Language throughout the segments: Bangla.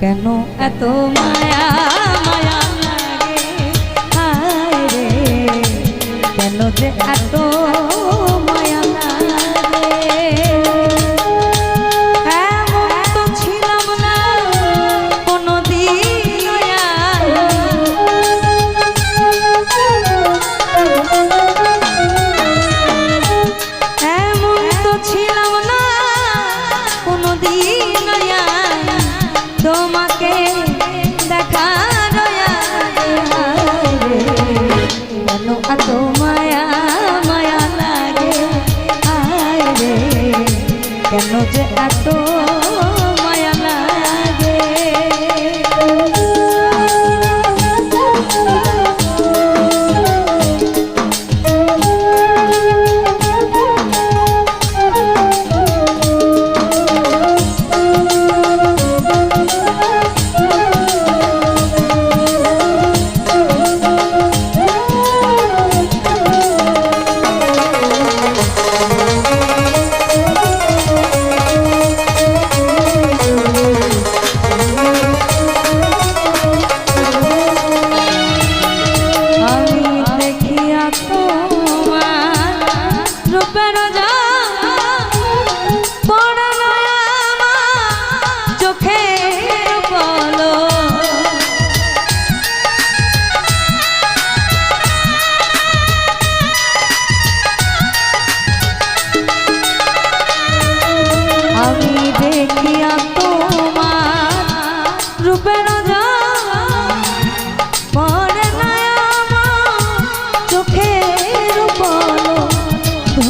কেন এত মায়া মায়া লাগে? রে কেন যে এত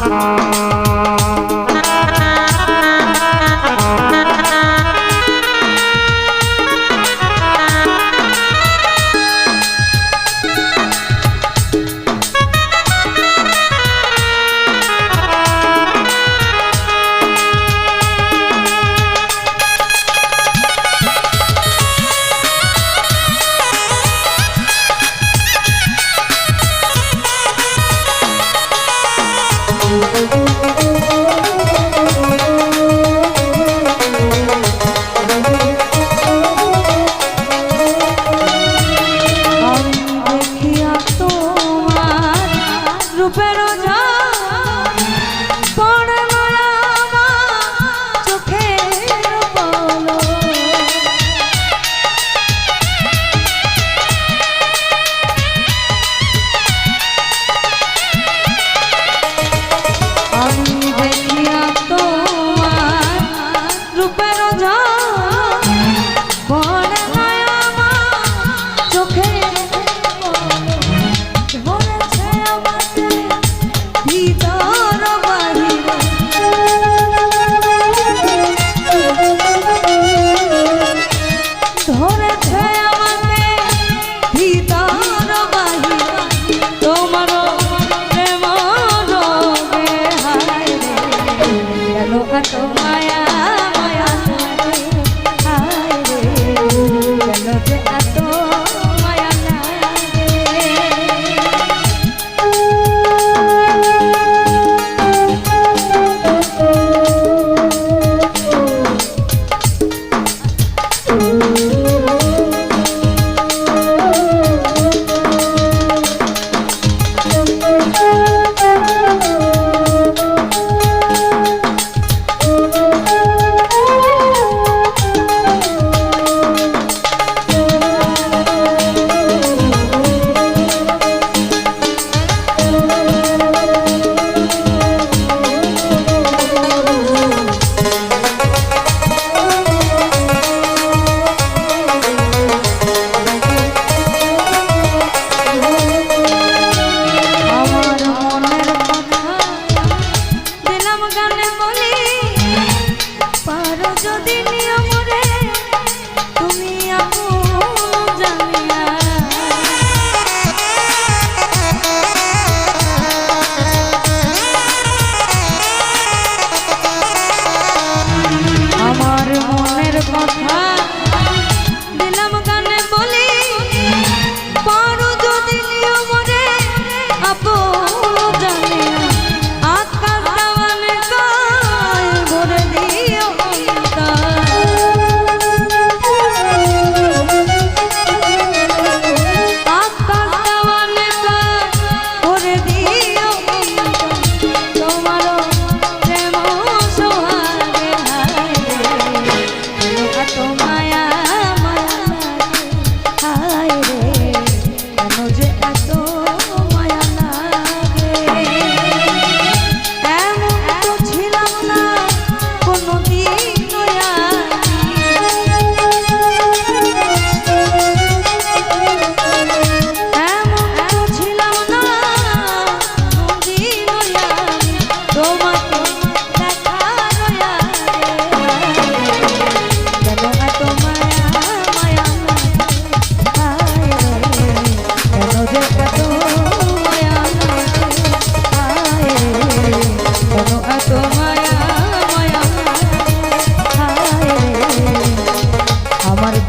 Música ধরেছে আমাকে ভিতর বাহির। তোমার মায়া মায়া হায় রে। এত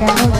কেন